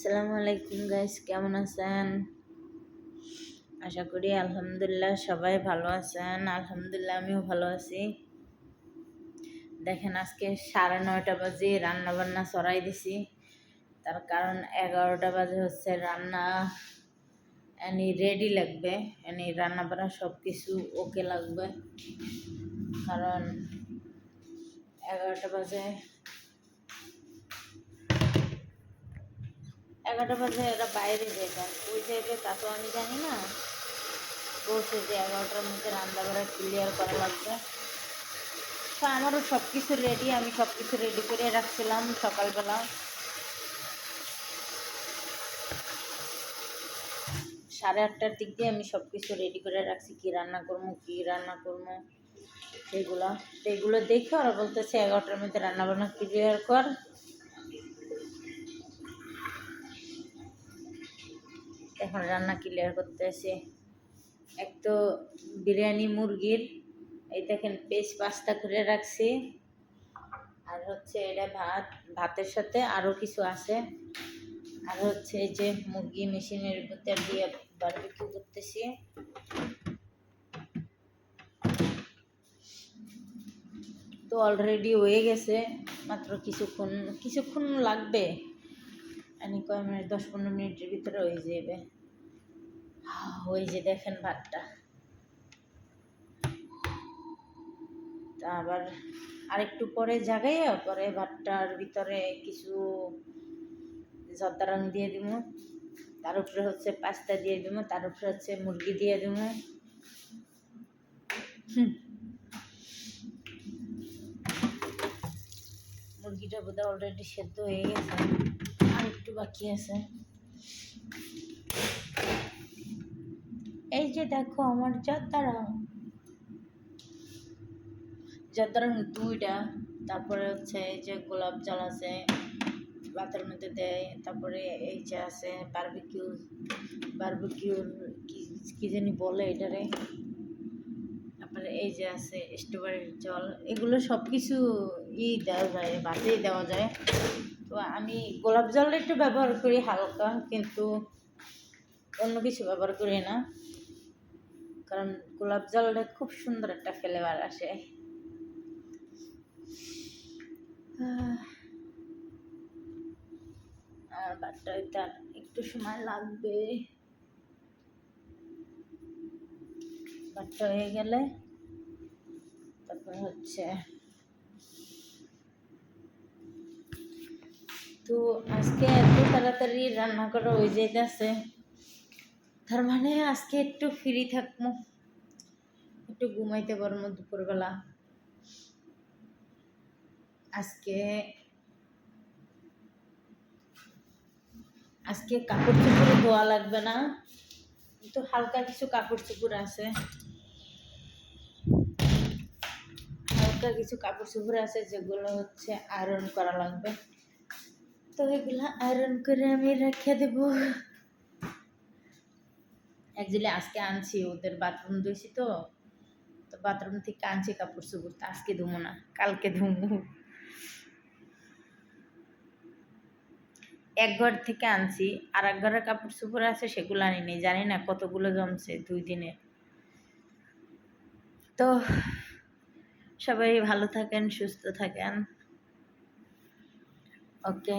আসসালামু আলাইকুম গাইস কেমন আছেন? আশা করি আলহামদুলিল্লাহ সবাই ভালো আছেন। আলহামদুলিল্লাহ আমিও ভালো আছি। দেখেন আজকে সাড়ে নয়টা বাজে রান্না বান্না চড়াই দিছি। তার কারণ এগারোটা বাজে হচ্ছে রান্না। এনি রেডি লাগবে, এনি রান্না বান্না সব কিছু ওকে লাগবে। কারণ এগারোটা বাজে। এগারোটা বাজে এরা বাইরে যাবেন ওই যাবে তা তো আমি জানি না। বলছে যে এগারোটার মধ্যে রান্না বাড়া ক্লিয়ার করা লাগবে। তো আমারও সব কিছু রেডি আমি সব কিছু রেডি করে রাখছিলাম সকালবেলা। সাড়ে আটটার দিক দিয়ে আমি সব কিছু রেডি করে রাখছি, কী রান্না করব, কী রান্না করব সেগুলো তো এগুলো দেখে ওরা বলতেছে, এগারোটার মধ্যে রান্না বান্না ক্লিয়ার কর। এখন রান্না ক্লিয়ার করতেছে। এক তো বিরিয়ানি, মুরগির, এই দেখেন পেস্ট পাস্তা করে রাখছি। আর হচ্ছে এটা ভাত, ভাতের সাথে আরও কিছু আছে। আর হচ্ছে এই যে মুরগি মেশিনের ভিতর দিয়ে বারবিকিউ করতেছি। তো অলরেডি হয়ে গেছে, মাত্র কিছুক্ষণ কিছুক্ষণ লাগবে। এনে কয় মিনিট দশ পনেরো মিনিটের ভিতরে হয়ে যাবে ওই যে দেখেন ভাতটা। তা আবার আরেকটু পরে জাগাইয়া পরে ভাতটার ভিতরে কিছু জর্দারাং দিয়ে দিব তার উপরে হচ্ছে পাস্তা দিয়ে দিব তার উপরে হচ্ছে মুরগি দিয়ে দিব মুরগিটা বোধহয় অলরেডি সেদ্ধ হয়ে গেছে। বাকি আছে এই যে দেখো আমার জর্দারাং জর্দারাং দুইটা, তারপরে হচ্ছে এই যে গোলাপ জল আছে ভাতের মধ্যে দেয়, তারপরে এই যে আছে বারবিকিউ বারবিকিউর কি জানি বলে এটারে। তারপরে এই যে আছে স্ট্রবেরির জল, এগুলো সব কিছু ই দেওয়া যায় ভাতেই দেওয়া যায়। তো আমি গোলাপ জলটা একটু ব্যবহার করি হালকা, কিন্তু অন্য কিছু ব্যবহার করি না। কারণ গোলাপ জলটা খুব সুন্দর একটা ফ্লেভার আসে। আর বাটটা তার একটু সময় লাগবে। বাটটা হয়ে গেলে তারপর হচ্ছে তো আজকে এত তাড়াতাড়ি রান্না করা হয়ে যাইতেছে। তার মানে আজকে একটু ফ্রি থাকব একটু ঘুমাইতে পারব দুপুরবেলা। আজকে আজকে কাপড় চোপড় ধোয়া লাগবে না। তো হালকা কিছু কাপড় চোপড় আছে। হালকা কিছু কাপড় চোপড় আছে যেগুলো হচ্ছে আয়রন করা লাগবে। তো এগুলো আয়রন করে আমি রেখে দেব। অ্যাকচুয়ালি আজকে আনছি, ওদের বাথরুম ধুয়েছি তো তো বাথরুম থেকে আনছি কাপড় চোপড়, তো আজকে ধুমো না, কালকে ধুমো। এক ঘর থেকে আনছি, আর এক ঘরের কাপড় চোপড় আছে, সেগুলো আনিনি, জানি না কতগুলো জমছে দুই দিনে। তো সবাই ভালো থাকেন, সুস্থ থাকেন। ওকে।